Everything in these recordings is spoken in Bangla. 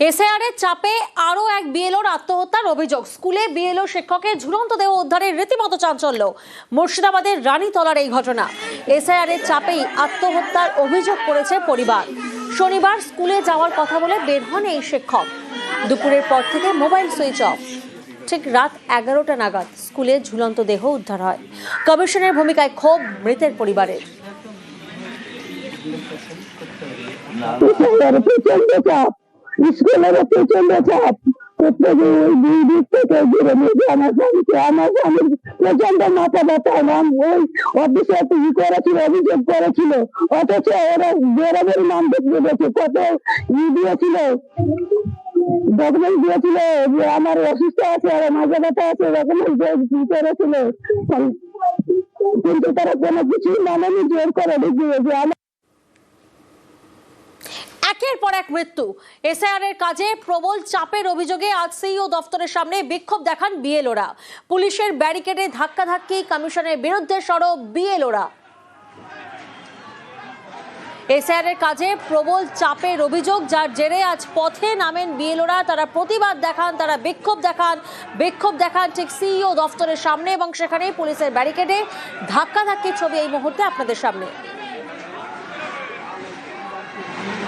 এসআইআর এর চাপে আরও এক বিএলওর আত্মহত্যার অভিযোগ। স্কুলে বিএলও শিক্ষকের ঝুলন্ত দেহ উদ্ধারের রীতিমতো চাঞ্চল্য। মুর্শিদাবাদের রানীতলার এই ঘটনা। এসআইআর এর চাপেই আত্মহত্যার অভিযোগ করেছে পরিবার। শনিবার স্কুলে যাওয়ার কথা বলে বের হন এই শিক্ষক। দুপুরের পর থেকে মোবাইল সুইচ অফ। ঠিক রাত এগারোটা নাগাদ স্কুলে ঝুলন্ত দেহ উদ্ধার হয়। কমিশনের ভূমিকায় ক্ষোভ মৃতের পরিবারের। চাপ। স্কুলের চাপ। প্রত্যেকে ওই দুই দিক থেকে ঘুরে নিয়েছে আমার স্বামীকে, আমার স্বামীর প্রচণ্ড মাথা ব্যথা, নাম ওই অফিসে ই করেছিল, অভিযোগ করেছিল। অথচ ওরা বেরোবের নাম দেখতে কত ই দিয়েছিল। ডকুমেন্ট দিয়েছিল যে আমার অসুস্থ আছে, আর মাথা ব্যথা আছে ডকুমেন্ট ই করেছিল। কিন্তু তারা কোনো কিছুই মানেনি, জোর করে দেখিয়ে যে আমার একের পর এক মৃত্যু। এসআইআর এর কাজে প্রবল চাপের অভিযোগে আজ সিইও দফতরের সামনে বিক্ষোভ দেখান বিএলওরা। পুলিশের ব্যারিকেডে ধাক্কাধাক্কি কমিশনের বিরুদ্ধে সরব বিএলওরা। এসআইআর এর কাজে প্রবল চাপের অভিযোগ, যার জেরে আজ পথে নামেন বিএলওরা। তারা প্রতিবাদ দেখান, তারা বিক্ষোভ দেখান বিক্ষোভ দেখান ঠিক সিইও দফতরের সামনে এবং সেখানে পুলিশের ব্যারিকেডে ধাক্কাধাক্কির ছবি এই মুহূর্তে আপনাদের সামনে।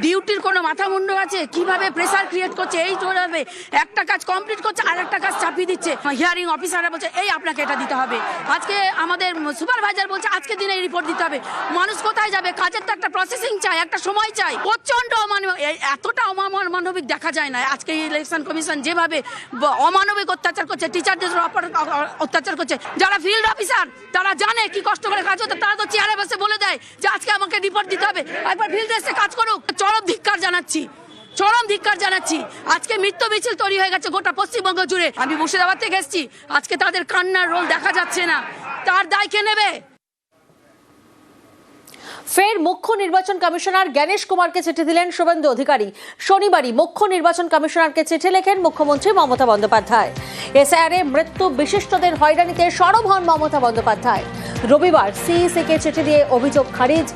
ডিউটির কোনো মাথা মুন্ড আছে? কীভাবে প্রেসার ক্রিয়েট করছে? এই চলবে একটা কাজ কমপ্লিট করছে আর একটা কাজ চাপিয়ে দিচ্ছে। হিয়ারিং অফিসাররা বলছে, এই আপনাকে এটা দিতে হবে। আজকে আমাদের সুপারভাইজার বলছে আজকে দিনে রিপোর্ট দিতে হবে। মানুষ কোথায় যাবে? কাজের তো একটা প্রসেসিং চাই, একটা সময় চাই। প্রচণ্ড অমানবিক এই এতটা অমানবিক দেখা যায় না। আজকে ইলেকশন কমিশন যেভাবে অমানবিক অত্যাচার করছে টিচারদের উপর অপ- অত্যাচার করছে, যারা ফিল্ড অফিসার তারা জানে কি কষ্ট করে কাজ হতে তারা তো চেয়ারে বসে বলে দেয় যে, আজকে আমাকে রিপোর্ট দিতে হবে। একবার ফিল্ড এসে কাজ করুক। চরম ধিক্কার জানাচ্ছি। চরম ধিক্কার জানাচ্ছি। আজকে মৃত্যু মিছিল তৈরি হয়ে গেছে গোটা পশ্চিমবঙ্গ জুড়ে। আমি মুর্শিদাবাদ থেকে এসেছি। আজকে তাদের কান্নার রোল দেখা যাচ্ছে না। তার দায় কে নেবে? ফের মুখ্য নির্বাচন কমিশনার জ্ঞানেশ কুমারকে চিঠি দিলেন শুভেন্দু অধিকারী। শনিবারই মুখ্য নির্বাচন কমিশনারকে চিঠি লেখেন মুখ্যমন্ত্রী মমতা বন্দ্যোপাধ্যায়। এসআইআরে মৃত্যু বিশিষ্টদের হয়রানিতে সরব হন মমতা বন্দ্যোপাধ্যায়। রবিবার সিইসি কে চিঠি দিয়ে অভিযোগ খারিজ।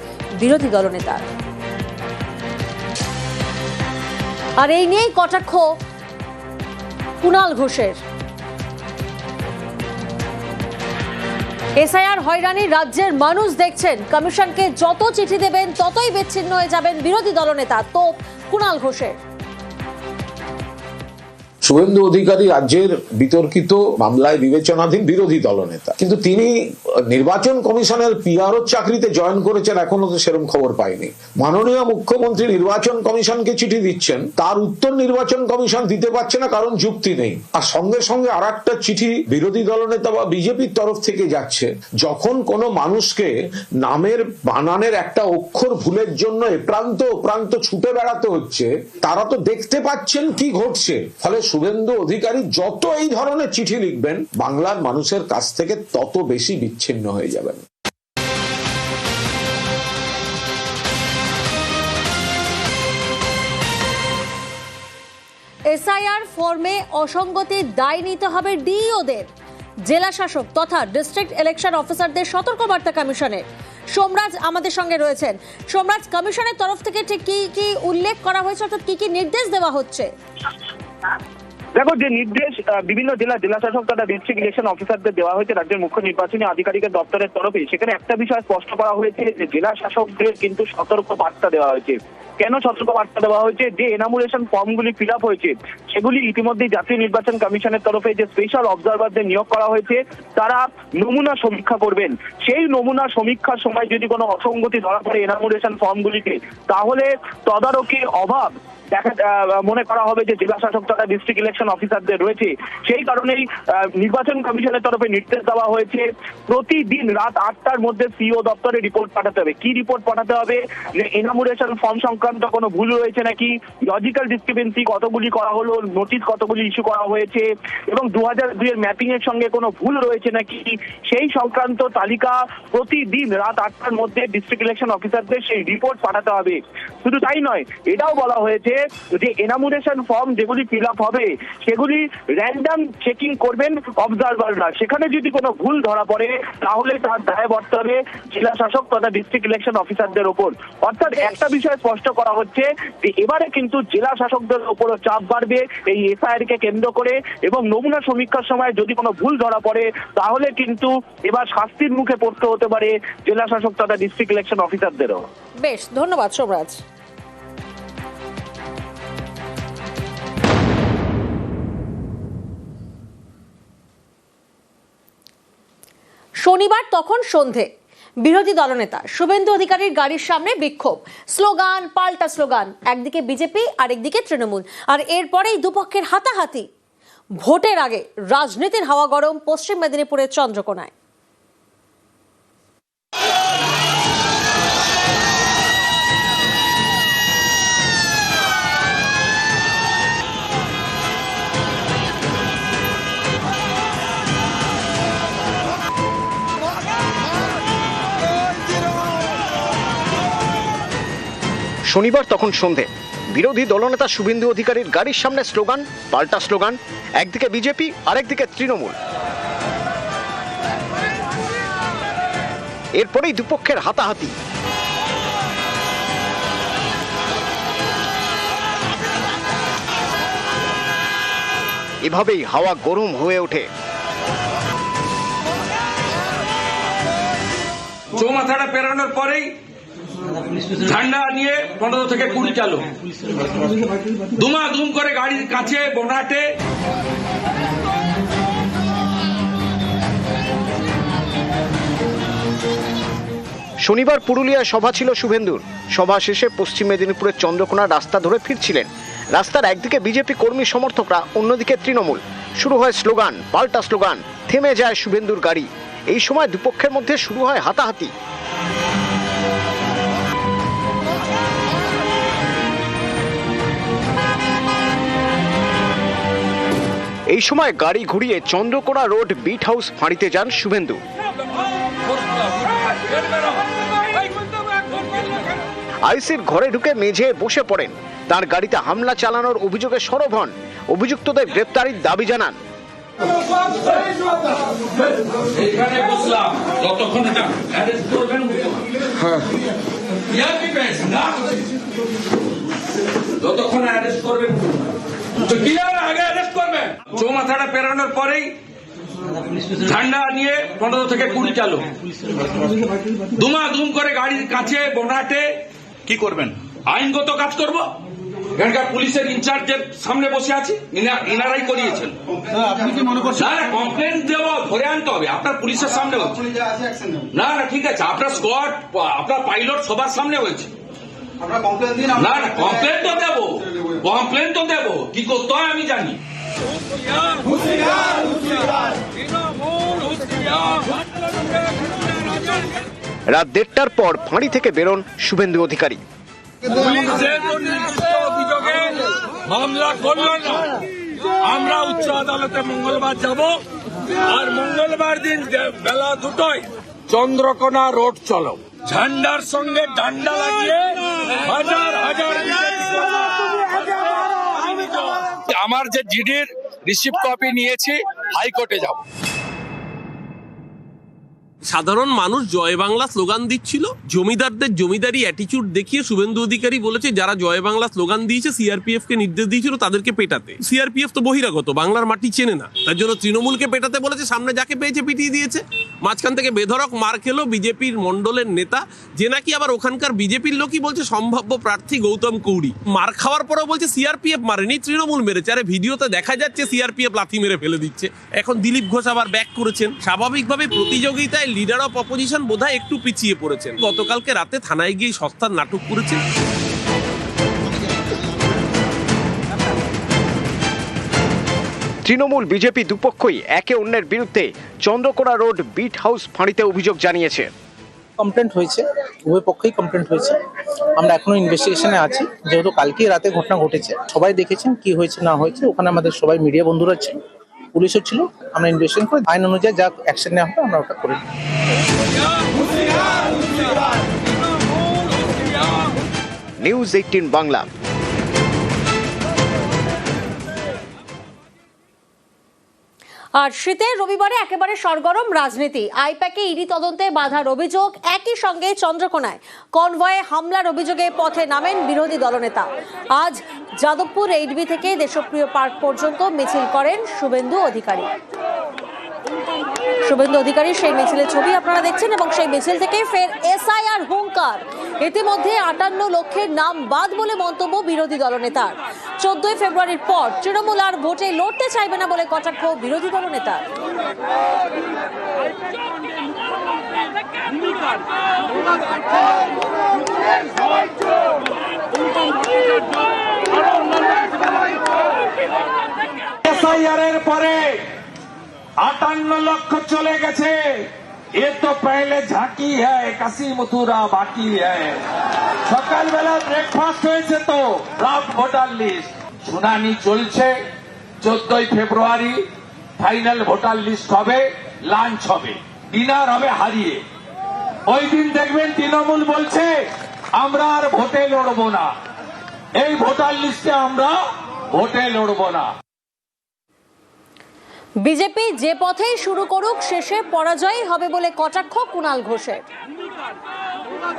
বিরোধী দলনেতার আর এই নিয়েই কটাক্ষ কুণাল ঘোষের। এসআইআর হয়রানি রাজ্যের মানুষ দেখছেন। কমিশনকে যত চিঠি দেবেন, ততই বিচ্ছিন্ন হয়ে যাবেন বিরোধী দলনেতা তো কুণাল ঘোষের। শুভেন্দু অধিকারী রাজ্যের বিতর্কিত মামলায় বিবেচনাধীন বিরোধী দলনেতা। কিন্তু তিনি নির্বাচন কমিশনের পিআরও চাকরিতে জয়েন করেছেন, এখনও তো সেরকম খবর পাইনি মাননীয় মুখ্যমন্ত্রী নির্বাচন কমিশনকে চিঠি দিচ্ছেন, তার উত্তর নির্বাচন কমিশন দিতে পারছে না, কারণ যুক্তি নেই। আর সঙ্গে সঙ্গে আর একটা চিঠি বিরোধী দলনেতা বা বিজেপির তরফ থেকে যাচ্ছে, যখন কোনো মানুষকে নামের বানানের একটা অক্ষর ভুলের জন্য এ প্রান্ত ও প্রান্ত ছুটে বেড়াতে হচ্ছে, তারা তো দেখতে পাচ্ছেন কি ঘটছে। ফলে শুভেন্দু অধিকারী যত এই ধরনের চিঠি লিখবেন, বাংলার মানুষের কাছ থেকে তত বেশি বিচ্ছিন্ন হয়ে যাবেন। এসআইআর ফর্মে অসঙ্গতির দায় নিতে হবে ডিইওদের। জেলা শাসক তথা ডিস্ট্রিক্ট ইলেকশন অফিসারদের সতর্কবার্তা কমিশনের। সোমরাজ আমাদের সঙ্গে রয়েছেন। সোমরাজ, কমিশনের তরফ থেকে ঠিক কি কি উল্লেখ করা হয়েছে অর্থাৎ কি কি নির্দেশ দেওয়া হচ্ছে? দেখো, যে নির্দেশ বিভিন্ন জেলা জেলা শাসক তথা ডিস্ট্রিক্ট ইলেকশন অফিসারদের দেওয়া হয়েছে, রাজ্যের মুখ্য নির্বাচনী আধিকারিকের দপ্তরের তরফে। সেখানে একটা বিষয় স্পষ্ট করা হয়েছে, যে জেলা শাসকদের কিন্তু সতর্ক বার্তা দেওয়া হয়েছে। কেন সতর্ক বার্তা দেওয়া হয়েছে? যে এনামুলেশন ফর্মগুলি ফিল আপ হয়েছে, সেগুলি ইতিমধ্যে জাতীয় নির্বাচন কমিশনের তরফে যে স্পেশাল অবজারভারদের নিয়োগ করা হয়েছে, তারা নমুনা সমীক্ষা করবেন। সেই নমুনা সমীক্ষার সময় যদি কোনো অসঙ্গতি ধরা পড়ে এনামুলেশন ফর্মগুলিতে তাহলে তদারকির অভাব দেখা মনে করা হবে যে জেলা শাসক তথা ডিস্ট্রিক্ট ইলেকশন অফিসারদের রয়েছে। সেই কারণেই নির্বাচন কমিশনের তরফে নির্দেশ দেওয়া হয়েছে, প্রতিদিন রাত আটটার মধ্যে সিও দপ্তরে রিপোর্ট পাঠাতে হবে। কি রিপোর্ট পাঠাতে হবে? যে এনামুরেশন ফর্ম সংক্রান্ত কোনো ভুল রয়েছে নাকি? লজিক্যাল ডিসক্রিপেন্সি কতগুলি করা হলো? নোটিশ কতগুলি ইস্যু করা হয়েছে? এবং দু হাজার দুই এর ম্যাপিং এর সঙ্গে কোনো ভুল রয়েছে নাকি? সেই সংক্রান্ত তালিকা প্রতিদিন রাত আটটার মধ্যে ডিস্ট্রিক্ট ইলেকশন অফিসারদের সেই রিপোর্ট পাঠাতে হবে। শুধু তাই নয়, এটাও বলা হয়েছে যে এনামুরেশন ফর্ম যেগুলি ফিল হবে, সেগুলি র্যান্ডাম চেকিং করবেন অবজারভাররা সেখানে যদি কোনো ভুল ধরা পড়ে, তাহলে তার দায় বর্তে হবে জেলা শাসক তথা ডিস্ট্রিক্ট ইলেকশন অফিসারদের ওপর। অর্থাৎ একটা বিষয় স্পষ্ট করা হচ্ছে যে, এবারে কিন্তু জেলা শাসকদের ওপরও চাপ বাড়বে এই এসআইআর কে কেন্দ্র করে এবং নমুনা সমীক্ষার সময় যদি কোনো ভুল ধরা পড়ে, তাহলে কিন্তু এবার শাস্তির মুখে পড়তে হতে পারে জেলা শাসক তথা ডিস্ট্রিক্ট ইলেকশন অফিসারদেরও বেশ, ধন্যবাদ সোমরাজ শনিবার তখন সন্ধে। বিরোধী দলনেতা শুভেন্দু অধিকারীর গাড়ির সামনে বিক্ষোভ। স্লোগান, পাল্টা স্লোগান, একদিকে বিজেপি আর একদিকে তৃণমূল। আর এরপরেই দুপক্ষের হাতাহাতি। ভোটের আগে রাজনীতির হাওয়া গরম পশ্চিম মেদিনীপুরের চন্দ্রকোনায়। শনিবার তখন সন্ধে। বিরোধী দলনেতা শুভেন্দু অধিকারীর গাড়ির সামনে স্লোগান, পাল্টা স্লোগান, একদিকে বিজেপি, আরেকদিকে তৃণমূল। এরপরেই দুপক্ষের হাতাহাতি। এভাবেই হাওয়া গরম হয়ে ওঠে। চৌমাথাটা পেরানোর পরেই ঝান্ডা নিয়ে পনেরো থেকে কুড়ি চালু। দুমা দুম করে গাড়ির কাছে বোনাটে শনিবার পুরুলিয়ায় সভা ছিল শুভেন্দুর। সভা শেষে পশ্চিম মেদিনীপুরের চন্দ্রকোনা রাস্তা ধরে ফিরছিলেন। রাস্তার একদিকে বিজেপি কর্মী সমর্থকরা, অন্যদিকে তৃণমূল। শুরু হয় স্লোগান, পাল্টা স্লোগান, থেমে যায় শুভেন্দুর গাড়ি। এই সময় দুপক্ষের মধ্যে শুরু হয় হাতাহাতি। এই সময় গাড়ি ঘুরিয়ে চন্দ্রকোনা রোড বিট হাউস ফাঁড়িতে যান শুভেন্দু। আইসির ঘরে ঢুকে মেঝে বসে পড়েন। তার গাড়িতে হামলা চালানোর অভিযোগে সরব হন। অভিযুক্তদের গ্রেপ্তারির দাবি জানান। যতক্ষণ অ্যারেস্ট করবেন তো আগে অ্যারেস্ট করবেন চৌমাথাটা পেরানোর পরেই ঝান্ডা নিয়ে পনেরো থেকে কুড়ি চালু। দুমা দুম করে গাড়ির কাছে বোনাটে কি করবেন? আইনগত কাজ করব? এখানকার পুলিশের ইনচার্জের সামনে বসে আছি ইনা- ইনারাই করিয়েছেন। আপনি কি মনে করছেন? না না কমপ্লেন দেওয়া ধরে আনতে হবে। আপনার পুলিশের সামনে হচ্ছে। না না ঠিক আছে আপনার স্কোয়াড আপনার পাইলট সবার সামনে হয়েছে। না না কমপ্লেন তো দেবো। কমপ্লেন তো দেবো। কি করতে হয় আমি জানি। রাত দেড়টার পর ফাঁড়ি থেকে বেরোন শুভেন্দু অধিকারী। অভিযোগে মামলা করল না। আমরা উচ্চ আদালতে মঙ্গলবার যাব আর মঙ্গলবার দিন বেলা দুটোয় চন্দ্রকোনা রোড চলো। ঝান্ডার সঙ্গে ডান্ডা লাগিয়ে হাজার হাজার আমার যে জিডির রিসিভ কপি নিয়েছি হাইকোর্টে যাব। সাধারণ মানুষ জয় বাংলা স্লোগান দিচ্ছিল। জমিদারদের জমিদারি অ্যাটিচিউড দেখিয়ে শুভেন্দু অধিকারী বলেছে, যারা জয় বাংলা স্লোগান দিয়েছে সিআরপিএফ কে নির্দেশ দিয়েছিল তাদেরকে পেটাতে। সিআরপিএফ তো বহিরাগত, বাংলার মাটি চেনে না। তার জন্য তৃণমূলকে পেটাতে বলেছে, সামনে যাকে পেয়েছে পিটিয়ে দিয়েছে। মাঝখান থেকে বেধরক মার খেলো বিজেপির মন্ডলের নেতা, যে নাকি আবার ওখানকার বিজেপির লোকই বলছে, সম্ভাব্য প্রার্থী গৌতম কৌড়ি। মার খাওয়ার পরেও বলছে সিআরপিএফ মারেনি, তৃণমূল মেরেছে। আরে, ভিডিওতে দেখা যাচ্ছে সিআরপিএফ লাথি মেরে ফেলে দিচ্ছে। এখন দিলীপ ঘোষ আবার ব্যাক করেছেন। স্বাভাবিকভাবে প্রতিযোগিতায় লিডার অফ অপোজিশন বোধহয় একটু পিছিয়ে পড়েছেন। গতকালকে রাতে থানায় গিয়ে সস্তার নাটক করেছেন। তৃণমূল বিজেপি দুপক্ষই একে অন্যের বিরুদ্ধে চন্দ্রকোনা রোড বিট হাউস ফাঁড়িতে অভিযোগ জানিয়েছে। কমপ্লেন্ট হয়েছে উভয় পক্ষেই কমপ্লেন্ট হয়েছে। আমরা এখনও ইনভেস্টিগেশনে আছি। যেহেতু কালকে রাতে ঘটনা ঘটেছে সবাই দেখেছেন কি হয়েছে না হয়েছে ওখানে আমাদের সবাই মিডিয়া বন্ধুরা আছে পুলিশও ছিল, আমরা ইনভেস্টিগেশন করে, আইন অনুযায়ী যা অ্যাকশন নেওয়া হবে আমরা ওটা করে নিউজ এইটিন বাংলা। আর শীতের রবিবারে একেবারে সরগরম রাজনীতি। আইপ্যাকে ইডি তদন্তে বাধার অভিযোগ, একই সঙ্গে চন্দ্রকোনায় কনভয়ে হামলার অভিযোগে পথে নামেন বিরোধী দলনেতা। আজ যাদবপুর এইডবি থেকে দেশপ্রিয় পার্ক পর্যন্ত মিছিল করেন শুভেন্দু অধিকারী। শুভেন্দু অধিকারী, সেই মিছিলের ছবি আপনারা দেখছেন এবং সেই মিছিল থেকে ফের এসআইআর হুঙ্কার। ইতিমধ্যে আটান্ন লক্ষের নাম বাদ বলে মন্তব্য বিরোধী দলনেতার। চোদ্দই ফেব্রুয়ারির পর তৃণমূল আর ভোটে লড়তে চাইবে না বলে কটাক্ষ বিরোধী দলনেতার। এর পরে আটান্ন লক্ষ চলে গেছে। এ তো পেলে ঝাঁকি হ্যায়, কাশি মথুরা বাকি হ্যায়। সকালবেলা ব্রেকফাস্ট হয়েছে তো ড্রাফট ভোটার লিস্ট শুনানি চলছে, চোদ্দই ফেব্রুয়ারি ফাইনাল ভোটার লিস্ট হবে লাঞ্চ হবে ডিনার হবে হারিয়ে। ওই দিন দেখবেন তৃণমূল বলছে, আমরা আর ভোটে লড়বো না। এই ভোটার লিস্টে আমরা ভোটে লড়বো না। বিজেপি যে পথেই শুরু করুক, শেষে পরাজয়ই হবে বলে কটাক্ষ কুণাল ঘোষের।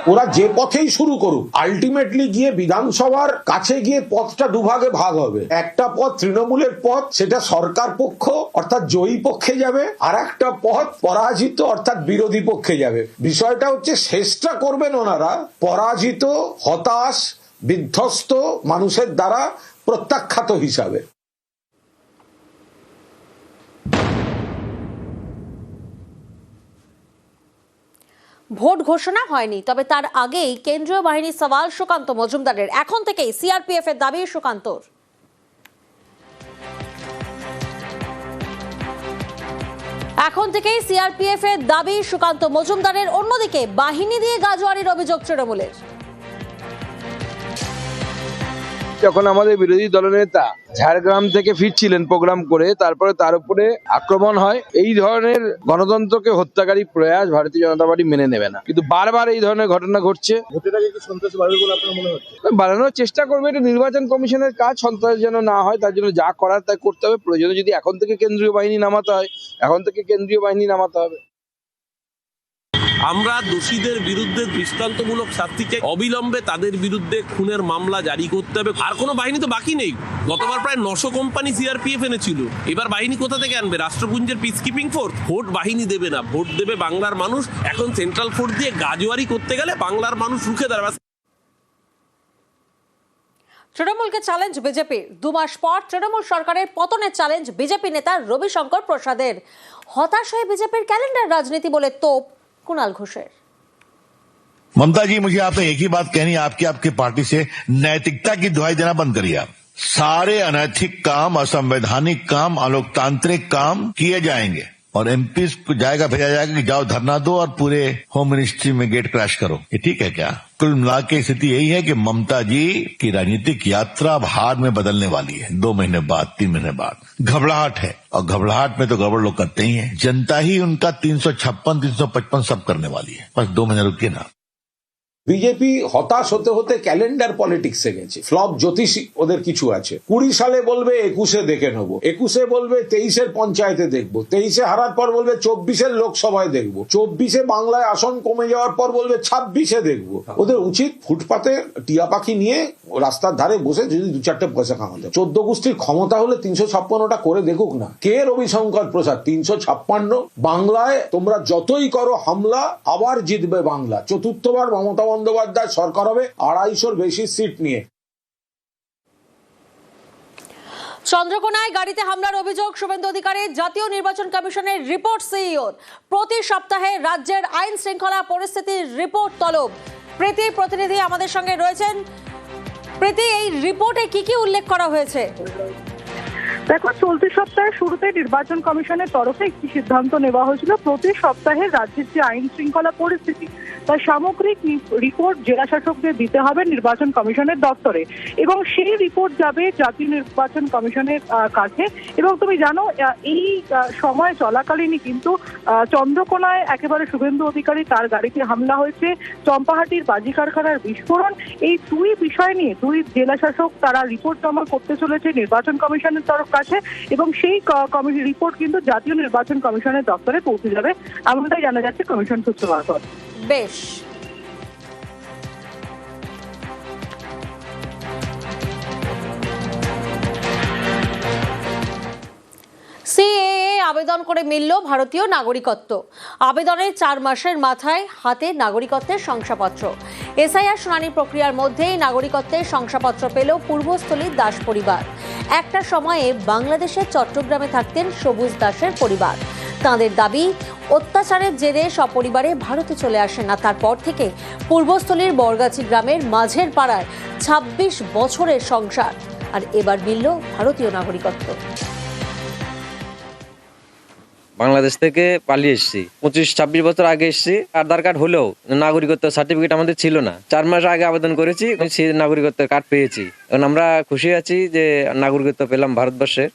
ওরা যে পথেই শুরু করুক আলটিমেটলি গিয়ে বিধানসভার কাছে গিয়ে পথটা দুভাগে ভাগ হবে। একটা পথ তৃণমূলের পথ, সেটা সরকার পক্ষ, অর্থাৎ জয়ী পক্ষে যাবে, আর একটা পথ পরাজিত, অর্থাৎ বিরোধী পক্ষে যাবে। বিষয়টা হচ্ছে, শেষটা করবেন ওনারা, পরাজিত, হতাশ, বিধ্বস্ত মানুষের দ্বারা প্রত্যাখ্যাত হিসাবে। ভোট ঘোষণা হয়নি, তবে তার আগেই কেন্দ্রীয় বাহিনী সওয়াল সুকান্ত মজুমদারের। এখন থেকেই সিআরপিএফ এর দাবি সুকান্তর। এখন থেকেই সিআরপিএফ এর দাবি সুকান্ত মজুমদারের। অন্যদিকে বাহিনী দিয়ে গাজোয়ারির অভিযোগ তৃণমূলের। যখন আমাদের বিরোধী দলনেতা ঝাড়গ্রাম থেকে ফিরছিলেন প্রোগ্রাম করে তারপরে তার উপরে আক্রমণ হয়। এই ধরনের গণতন্ত্রকে হত্যাকারী প্রয়াস ভারতীয় জনতা পার্টি মেনে নেবে না। কিন্তু বারবার এই ধরনের ঘটনা ঘটছে। বাড়ানোর চেষ্টা করবে এটা নির্বাচন কমিশনের কাজ সন্ত্রাস যেন না হয় তার জন্য যা করার তাই করতে হবে। প্রয়োজনে যদি এখন থেকে কেন্দ্রীয় বাহিনী নামাতে হয় এখন থেকে কেন্দ্রীয় বাহিনী নামাতে হবে। আমরা দোষীদের বিরুদ্ধে দৃষ্টান্তমূলক শাস্তি চাই। অবিলম্বে তাদের বিরুদ্ধে খুনের মামলা জারি করতে হবে। আর কোনো বাহিনী তো বাকি নেই। গতবার প্রায় নশো কোম্পানি সিআরপিএফ এনেছিল। এবার বাহিনী কোথা থেকে আনবে? রাষ্ট্রপুঞ্জের পিস কিপিং ফোর্স ভোট বাহিনী দেবে না। ভোট দেবে বাংলার মানুষ। এখন সেন্ট্রাল ফোর্স দিয়ে গাজোয়ারি করতে গেলে বাংলার মানুষ রুখে দাঁড়াবে। তৃণমূলকে চ্যালেঞ্জ বিজেপির দু মাস পর তৃণমূল সরকারের পতনের চ্যালেঞ্জ বিজেপি নেতা রবিশঙ্কর প্রসাদের। হতাশ হয়ে বিজেপির ক্যালেন্ডার রাজনীতি বলে তোপ। কুণাল ঘোষের ममता जी मुझे आपसे एक ही बात कहनी है आपकी आपकी पार्टी से नैतिकता की दुहाई देना बंद करिए आप सारे अनैतिक काम असंवैधानिक काम अलोकतांत्रिक काम किए जाएंगे और एमपी को जाएगा, भेजा जाएगा कि जाओ धरना दो और पूरे होम मिनिस्ट्री में गेट क्रैश करो। ये ठीक है क्या? कुल मिला के स्थिति यही है कि ममता जी की राजनीतिक यात्रा हार में बदलने वाली है। दो महीने बाद, तीन महीने बाद। घबराहट है। और घबराहट में तो गड़बड़ लोग करते ही है। जनता ही उनका तीन सौ छप्पन, तीन सौ पचपन सब करने वाली है। बस दो महीने रुकिए ना। বিজেপি হতাশ হতে হতে ক্যালেন্ডার পলিটিক্সে গেছে। ফ্লপ জ্যোতিষী ওদের কিছু আছে। কুড়ি সালে বলবে একুশে দেখে নেব। একুশে বলবে তেইশের পঞ্চায়েতে দেখব। তেইশে হারার পর বলবে চব্বিশের লোকসভায় দেখব। চব্বিশে বাংলায় আসন কমে যাওয়ার পর বলবে ছাব্বিশে দেখব। ওদের উচিত ফুটপাতে টিয়া পাখি নিয়ে রাস্তার ধারে বসে যদি দু চারটে পয়সা কামাতে। চোদ্দ গোষ্ঠীর ক্ষমতা হলে তিনশো ছাপ্পান্নটা করে দেখুক না। কে রবিশঙ্কর প্রসাদ? তিনশো ছাপ্পান্ন? বাংলায় তোমরা যতই করো হামলা, আবার জিতবে বাংলা। চতুর্থবার মমতা বন্দ্যোপাধ্যায় সরকার হবে আড়াইশোর বেশি সিট নিয়ে। চন্দ্রকোনায় গাড়িতে হামলার অভিযোগ শুভেন্দু অধিকারী জাতীয় নির্বাচন কমিশনের রিপোর্ট সিইওর প্রতি সপ্তাহে রাজ্যের আইন শৃঙ্খলা পরিস্থিতির রিপোর্ট তলব। প্রীতি প্রতিনিধি আমাদের সঙ্গে রয়েছেন। প্রীতি এই রিপোর্টে কি কি উল্লেখ করা হয়েছে? দেখো চলতি সপ্তাহের শুরুতে নির্বাচন কমিশনের তরফে একটি সিদ্ধান্ত নেওয়া হয়েছিল। প্রতি সপ্তাহে রাজ্যের যে আইন শৃঙ্খলা পরিস্থিতি তার সামগ্রিক রিপোর্ট জেলা শাসকদের দিতে হবে নির্বাচন কমিশনের দপ্তরে। এবং সেই রিপোর্ট যাবে জাতীয় নির্বাচন কমিশনের কাছে। এবং তুমি জানো এই সময় চলাকালীনই কিন্তু চন্দ্রকোনায় একেবারে শুভেন্দু অধিকারী তার গাড়িতে হামলা হয়েছে। চম্পাহাটির বাজি কারখানার বিস্ফোরণ। এই দুই বিষয় নিয়ে দুই জেলা শাসক তারা রিপোর্ট জমা করতে চলেছে নির্বাচন কমিশনের তরফ কাছে। এবং সেই রিপোর্ট কিন্তু জাতীয় নির্বাচন কমিশনের দপ্তরে পৌঁছে যাবে। এমনটাই জানা যাচ্ছে কমিশন সূত্র মারফত। বেশ। আবেদন করে মিলল ভারতীয় নাগরিকত্ব। আবেদনের চার মাসের মাথায় হাতে নাগরিকত্বের শংসাপত্র। এসআইআর শুনানি প্রক্রিয়ার মধ্যেই নাগরিকত্বের শংসাপত্র পেল পূর্বস্থলীর দাস পরিবার। একটা সময়ে বাংলাদেশের চট্টগ্রামে থাকতেন সবুজ দাসের পরিবার। তাঁদের দাবি, অত্যাচারের জেরে সপরিবারে ভারতে চলে আসেন না। তারপর থেকে পূর্বস্থলীর বরগাছি গ্রামের মাঝের পাড়ায় ২৬ বছরের সংসার। আর এবার মিলল ভারতীয় নাগরিকত্ব। বাংলাদেশ থেকে পালিয়ে এসেছি। পঁচিশ, ছাব্বিশ বছর আগে এসেছি। আধার কার্ড হলেও নাগরিকত্ব সার্টিফিকেট আমাদের ছিল না। চার মাস আগে আবেদন করেছি, সেই নাগরিকত্বের কার্ড পেয়েছি। এখন আমরা খুশি আছি যে নাগরিকত্ব পেলাম ভারতবর্ষে।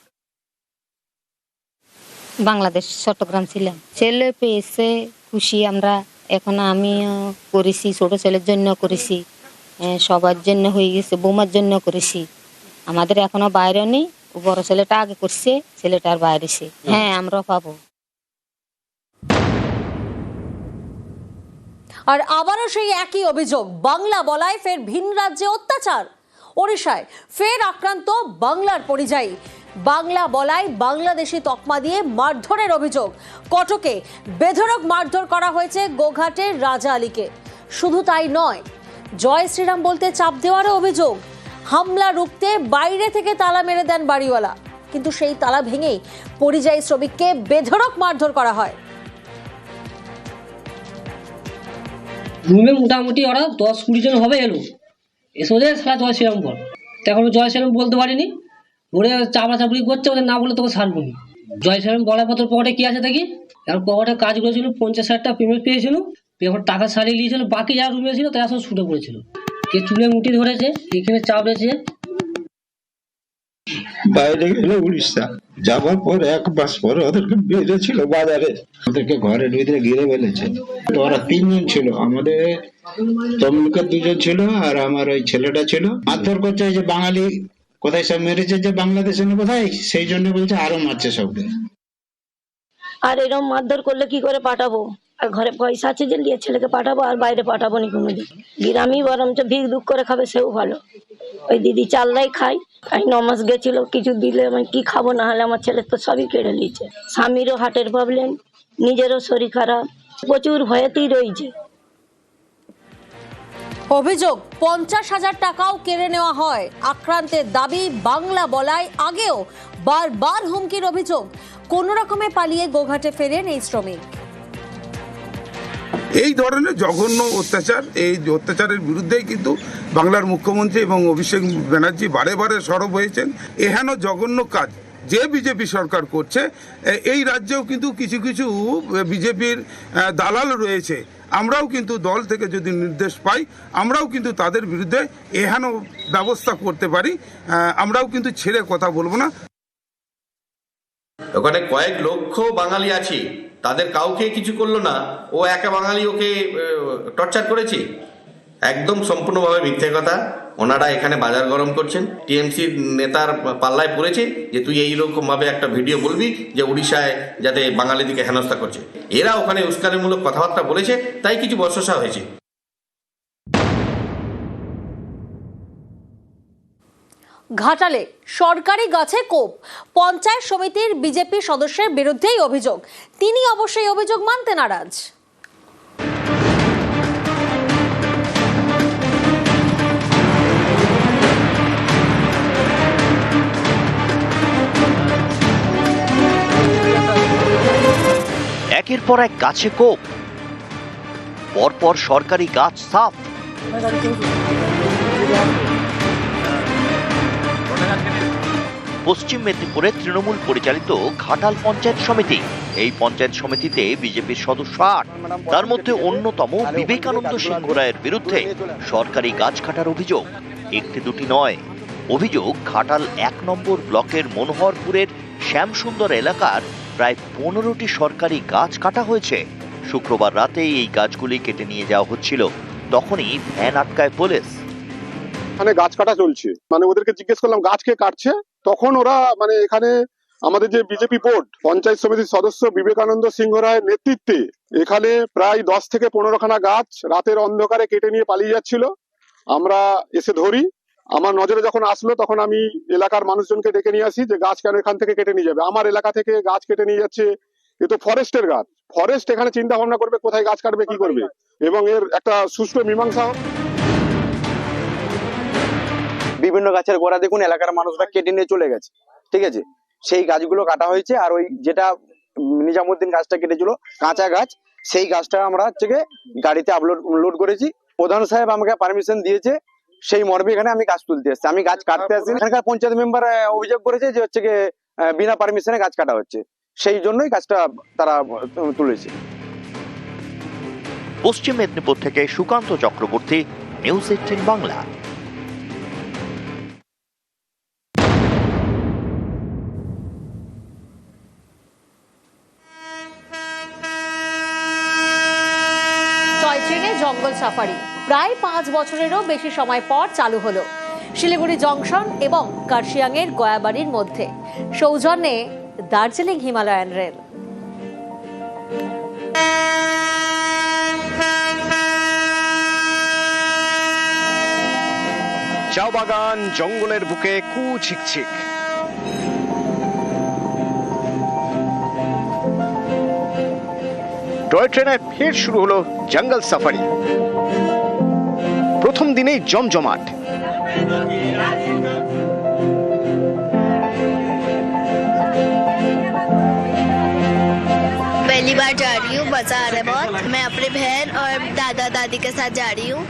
বাংলাদেশ, চট্টগ্রাম ছিলাম। ছেলে পেয়েছে খুশি, আমরা এখন আমিও করেছি, ছোট ছেলের জন্য করেছি। সবার জন্য হয়ে গেছে, বৌমার জন্য করেছি। আমাদের এখনও বাইরে নেই, বড় ছেলেটা আগে করছে ছেলেটার বাইরেছে হ্যাঁ আমরাও পাবো। আর আবারও সেই একই অভিযোগ, বাংলা বলায় ফের ভিন রাজ্যে অত্যাচার। ওড়িশায় ফের আক্রান্ত বাংলার পরিযায়ী। বাংলা বলায় বাংলাদেশি তকমা দিয়ে মারধরের অভিযোগ। কটকে বেধরক মারধর করা হয়েছে গোঘাটের রাজা আলীকে। শুধু তাই নয়, জয় শ্রীরাম বলতে চাপ দেওয়ারও অভিযোগ। হামলা রুখতে বাইরে থেকে তালা মেরে দেন বাড়িওয়ালা। কিন্তু সেই তালা ভেঙেই পরিযায়ী শ্রমিককে বেধরক মারধর করা হয়। রুমে মোটামুটি ওরা দশ কুড়ি জন হবে এলো। এসে ওদের সারা জয় শ্রীরাম জয় শ্রীরাম বলতে পারিনি। ওরে চাপড়া চাপড়ি করছে, ওদের না বলে তোকে ছাড়বো না। জয় শ্রীরাম বলার পর তোর পকেটে কি আছে দেখি? এখন পকেটে কাজ করেছিল, পঞ্চাশ হাজার পেমেন্ট পেয়েছিল এবার টাকা সারিয়ে নিয়েছিল, বাকি যারা রুমে ছিল তারা সব ছুটে পড়েছিল। কে চুলে মুটি ধরেছে এখানে চাপড়েছে বাইরে গেল উড়িষ্যা। যাওয়ার পর এক মাস পরে ওদেরকে বেঁধেছিল বাজারে। ওদেরকে ঘরের ভিতরে ঘিরে ফেলেছে। তো ওরা তিনজন ছিল, আমাদের তমলুকের দুজন ছিল আর আমার ওই ছেলেটা ছিল। মারধর করছে যে বাঙালি কোথায় সব মেরেছে যে বাংলাদেশে না কোথায়? সেই জন্য বলছে আরও মারছে সবকে। আর এরকম মারধর করলে কি করে পাঠাবো? আর ঘরে পয়সা আছে যে নিয়ে ছেলেকে পাঠাবো আর বাইরে পাঠাবো নি কোনোদিন। গ্রামই বরঞ্চ ভিক দুঃখ করে খাবে, সেও ভালো। ওই দিদি চাল্লাই খাই আমি নমাস গেছিল, কিছু দিলে আমি কি খাব? না হলে আমার ছেলে তো সবই কেড়ে নিয়েছে। স্বামীরও হার্টের প্রবলেম নিজেরও শরীর খারাপ। প্রচুর ভয়েতেই রয়েছে। অভিযোগ, পঞ্চাশ হাজার টাকাও কেড়ে নেওয়া হয়। আক্রান্তের দাবি বাংলা বলায় আগেও বারবার হুমকির অভিযোগ। কোন রকমে পালিয়ে গোঘাটে ফেরেন এই শ্রমিক। এই ধরনের জঘন্য অত্যাচার, এই অত্যাচারের বিরুদ্ধেই কিন্তু বাংলার মুখ্যমন্ত্রী এবং অভিষেক ব্যানার্জি বারে বারে সরব হয়েছেন। এহেন জঘন্য কাজ যে বিজেপি সরকার করছে এই রাজ্যেও কিন্তু কিছু কিছু বিজেপির দালাল রয়েছে। আমরাও কিন্তু দল থেকে যদি নির্দেশ পাই, আমরাও কিন্তু তাদের বিরুদ্ধে এহেন ব্যবস্থা করতে পারি আমরাও কিন্তু ছেড়ে কথা বলব না। ওখানে কয়েক লক্ষ বাঙালি আছি, তাদের কাউকে কিছু করল না, ও একা বাঙালি ওকে টর্চার করেছে? একদম সম্পূর্ণভাবে মিথ্যে কথা। ওনারা এখানে বাজার গরম করছেন। টিএমসির নেতার পাল্লায় পড়েছে যে তুই এইরকমভাবে একটা ভিডিও বলবি যে উড়িষ্যায় যাতে বাঙালিদিকে হেনস্থা করছে। এরা ওখানে উস্কানিমূলক কথাবার্তা বলেছে, তাই কিছু বর্ষসা হয়েছে। ঘাটালে সরকারি গাছে কোপ। পঞ্চায়েত সমিতির বিজেপি সদস্যের বিরুদ্ধেই অভিযোগ। তিনি অবশ্যই অভিযোগ মানতে নারাজ। একের পর এক গাছে কোপ। পরপর সরকারি গাছ সাফ। পশ্চিম মেদিনীপুরের তৃণমূল পরিচালিত ঘাটাল পঞ্চায়েত সমিতি। এই পঞ্চায়েত সমিতিতে বিজেপির সদস্য আট। তার মধ্যে অন্যতম বিবেকানন্দ সিংহ রায়ের বিরুদ্ধে সরকারি গাছ কাটার অভিযোগ। একটি দুটি নয়। অভিযোগ ঘাটাল এক নম্বর ব্লকের মনোহরপুরের শ্যামসুন্দর এলাকার প্রায় পনেরোটি সরকারি গাছ কাটা হয়েছে। শুক্রবার রাতে এই গাছগুলি কেটে নিয়ে যাওয়া হচ্ছিল। তখনই ভ্যান আটকায় পুলিশ। এখানে গাছ কাটা চলছে। মানে ওদেরকে জিজ্ঞেস করলাম, গাছ কে কাটছে? তখন ওরা মানে এখানে আমাদের যে বিজেপি বোর্ড, পঞ্চায়েত সমিতির সদস্য বিবেকানন্দ সিংহ রায়ের নেতৃত্বে, এখানে প্রায় দশ থেকে পনেরো খানা গাছ রাতের অন্ধকারে কেটে নিয়ে পালিয়ে যাচ্ছিল। আমরা এসে ধরি। আমার নজরে যখন আসলো, তখন আমি এলাকার মানুষজনকে ডেকে নিয়ে আসি যে, গাছ কেন এখান থেকে কেটে নিয়ে যাবে? আমার এলাকা থেকে গাছ কেটে নিয়ে যাচ্ছে, এ তো ফরেস্টের গাছ। ফরেস্ট এখানে চিন্তা ভাবনা করবে, কোথায় গাছ কাটবে, কি করবে? এবং এর একটা সুষ্ঠু মীমাংসা বিভিন্ন গাছের গোড়া দেখুন, এলাকার মানুষরা কেটে নিয়ে চলে গেছে। ঠিক আছে? সেই গাছগুলো কাটা হয়েছে, আর ওই যেটা নিজামুদ্দিন গাছটা কেটেছিল, কাঁচা গাছ, সেই গাছটা আমরা হচ্ছে গাড়িতে আপলোড লোড করেছি। প্রধান সাহেব আমাকে পারমিশন দিয়েছে সেই মর্মে এখানে আমি গাছ তুলতে এসেছি। আমি গাছ কাটতে আসছি এখানকার পঞ্চায়েত মেম্বার অভিযোগ করেছে যে হচ্ছে গিয়ে বিনা পারমিশনে গাছ কাটা হচ্ছে। সেই জন্যই গাছটা তারা তুলেছে। পশ্চিম মেদিনীপুর থেকে Sukanta Chakraborty news eighteen Bangla. Safari. প্রায় পাঁচ বছরেরও বেশি সময় পর চালু হলো। শিলিগুড়ি জংশন এবং কার্শিয়াংয়ের গয়াবাড়ির মধ্যে। সৌজন্যে দার্জিলিং হিমালয়ান রেল। চা বাগান, জঙ্গলের বুকে কু ছিকছিক টয় ট্রেনে ফের শুরু হলো জঙ্গল সাফারি। দিনেই জমজমাট पहली बार जा रही हूँ मजा आ रहा है बहुत मैं अपनी बहन और दादा दादी के साथ जा रही हूँ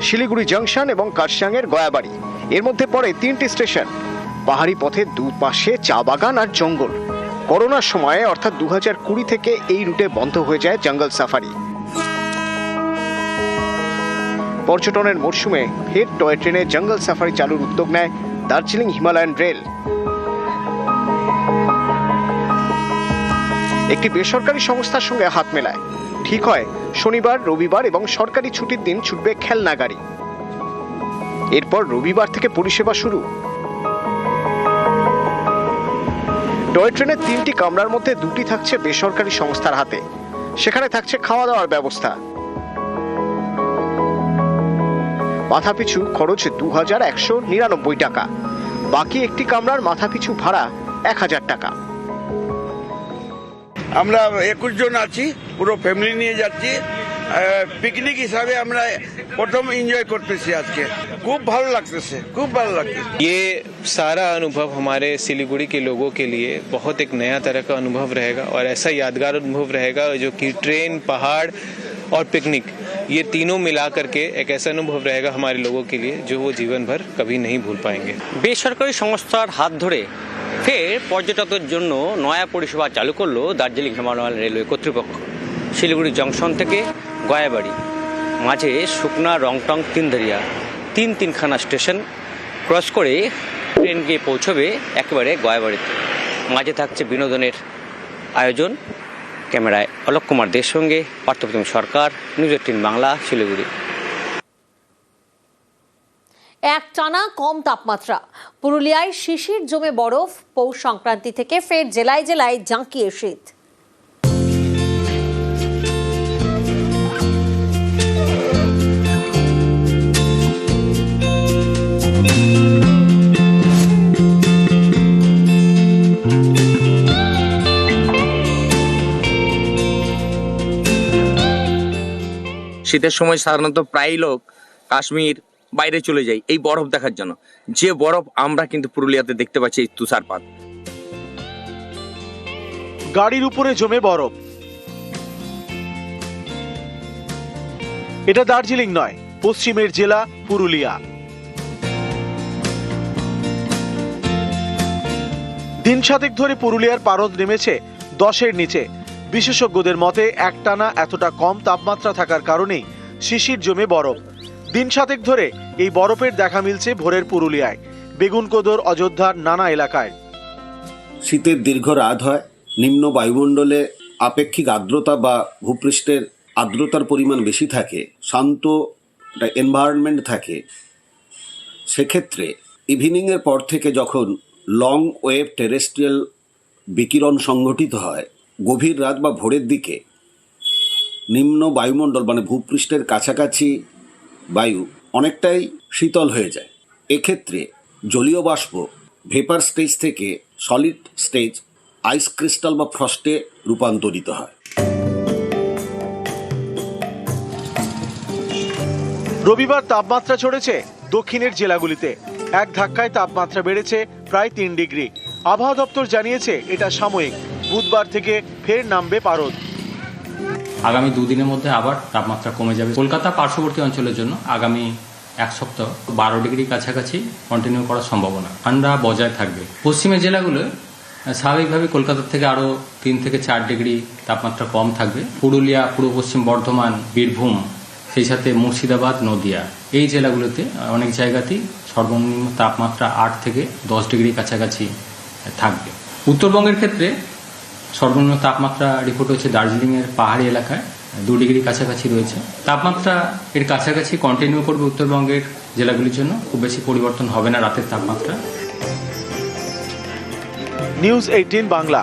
শিলিগুড়ি জংশন এবং কার্শিয়াংয়ের গয়াবাড়ি এর মধ্যে পড়ে তিনটি স্টেশন পাহাড়ি পথে দুপাশে চা বাগান আর জঙ্গল করোনার সময়ে অর্থাৎ দু কুড়ি থেকে এই রুটে বন্ধ হয়ে যায় জঙ্গল সাফারি পর্যটনের মরশুমে ফের টয় ট্রেনে জঙ্গল সাফারি চালুর উদ্যোগ নেয় দার্জিলিং হিমালয়ান রেল। একটি বেসরকারি সংস্থার সঙ্গে হাত মেলায়। ঠিক হয়, শনিবার, রবিবার এবং সরকারি ছুটির দিন ছুটবে খেলনা গাড়ি। এরপর রবিবার থেকে পরিষেবা শুরু। টয় ট্রেনের তিনটি কামরার মধ্যে দুটি থাকছে বেসরকারি সংস্থার হাতে। সেখানে থাকছে খাওয়া দাওয়ার ব্যবস্থা। মাথাপিছু খরচ দু হাজার একশো নিরানব্বই টাকা বাকি একটি কামরার মাথাপিছু ভাড়া এক হাজার টাকা আমরা একুশ জন আছি পুরো ফ্যামিলি নিয়ে যাচ্ছি পিকনিক হিসাবে আমরা প্রথম এনজয় করতেছি আজকে খুব ভালো লাগতেছে খুব ভালো লাগতেছে ये सारा अनुभव हमारे सिलीगुड़ी के लोगों के लिए बहुत एक नया तरह का अनुभव रहेगा और ऐसा यादगार अनुभव रहेगा जो कि ट्रेन पहाड़ और पिकनिक ये तीनों मिला करके एक ऐसा अनुभव रहेगा हमारे लोगों के लिए जो वो जीवन भर कभी नहीं भूल पाएंगे বেসরকারি সংস্থার হাত ধরে ফের পর্যটকদের জন্য নয়া পরিষেবা চালু করলো দার্জিলিং হিমালয়ান রেলওয়ে কর্তৃপক্ষ শিলিগুড়ি জংশন থেকে গয়াবাড়ি মাঝে শুকনা রংটং তিনধারিয়া তিন তিনখানা স্টেশন ক্রস করে ট্রেন গিয়ে পৌঁছবে একেবারে গয়াবাড়িতে মাঝে থাকছে বিনোদনের আয়োজন ক্যামেরায় অলোক কুমার দের সঙ্গে পার্থপ্রতিম সরকার, নিউজ এইটিন বাংলা, শিলিগুড়ি। এক টানা কম তাপমাত্রা। পুরুলিয়ায় শিশির জমে বরফ, পৌষ সংক্রান্তি থেকে ফের জেলায় জেলায় জাঁকিয়ে শীত। শীতের সময় সাধারণত প্রায় লোক কাশ্মীর বাইরে চলে যায় এই বরফ দেখার জন্য। যে বরফ আমরা কিন্তু পুরুলিয়াতে দেখতে পাচ্ছি এই তুষারপাত গাড়ির উপরে জমে বরফ। এটা দার্জিলিং নয়, পশ্চিমের জেলা পুরুলিয়া। দিন সাতেক ধরে পুরুলিয়ার পারদ নেমেছে দশের নিচে। বিশেষজ্ঞদের মতে, একটানা এতটা কম তাপমাত্রা থাকার কারণেই শিশির জমে বরফ। দিন সাতেক ধরে এই বরফের দেখা মিলছে ভোরের পুরুলিয়ায়। বেগুনকোদর অযোধ্যার নানা এলাকায়। শীতের দীর্ঘ রাত হয়। নিম্ন বায়ুমণ্ডলে আপেক্ষিক আর্দ্রতা বা ভূপৃষ্ঠের আর্দ্রতার পরিমাণ বেশি থাকে, শান্ত এনভায়রনমেন্ট থাকে। সেক্ষেত্রে ইভিনিংয়ের পর থেকে যখন লং ওয়েভ টেরেস্ট্রিয়াল বিকিরণ সংঘটিত হয় গভীর রাত বা ভোরের দিকে নিম্ন বায়ুমণ্ডল মানে ভূপৃষ্ঠের কাছাকাছি বায়ু অনেকটাই শীতল হয়ে যায়। এক্ষেত্রে জলীয় বাষ্প ভেপার স্টেজ থেকে সলিড স্টেজ আইস ক্রিস্টাল বা ফ্রস্টে রূপান্তরিত হয়। রবিবার তাপমাত্রা চড়েছে দক্ষিণের জেলাগুলিতে। এক ধাক্কায় তাপমাত্রা বেড়েছে প্রায় তিন ডিগ্রি। আবহাওয়া দপ্তর জানিয়েছে এটা সাময়িক। বুধবার থেকে ফের নামবে পারদ। আগামী দুদিনের মধ্যে আবার তাপমাত্রা কমে যাবে। কলকাতা পার্শ্ববর্তী অঞ্চলের জন্য আগামী এক সপ্তাহ বারো ডিগ্রি কাছাকাছি কন্টিনিউ করার সম্ভাবনা। ঠান্ডা বজায় থাকবে। পশ্চিমের জেলাগুলো স্বাভাবিকভাবে কলকাতার থেকে আরও তিন থেকে চার ডিগ্রি তাপমাত্রা কম থাকবে। পুরুলিয়া, পূর্ব পশ্চিম বর্ধমান, বীরভূম, সেই সাথে মুর্শিদাবাদ, নদিয়া। এই জেলাগুলোতে অনেক জায়গাতেই সর্বনিম্ন তাপমাত্রা আট থেকে দশ ডিগ্রি কাছাকাছি থাকবে। উত্তরবঙ্গের ক্ষেত্রে সর্বনিম্ন তাপমাত্রা রিপোর্ট হচ্ছে দার্জিলিংয়ের পাহাড়ি এলাকায়, দু ডিগ্রি কাছাকাছি রয়েছে। তাপমাত্রা এর কাছাকাছি কন্টিনিউ করবে উত্তরবঙ্গের জেলাগুলির জন্য, খুব বেশি পরিবর্তন হবে না রাতের তাপমাত্রা। News eighteen Bangla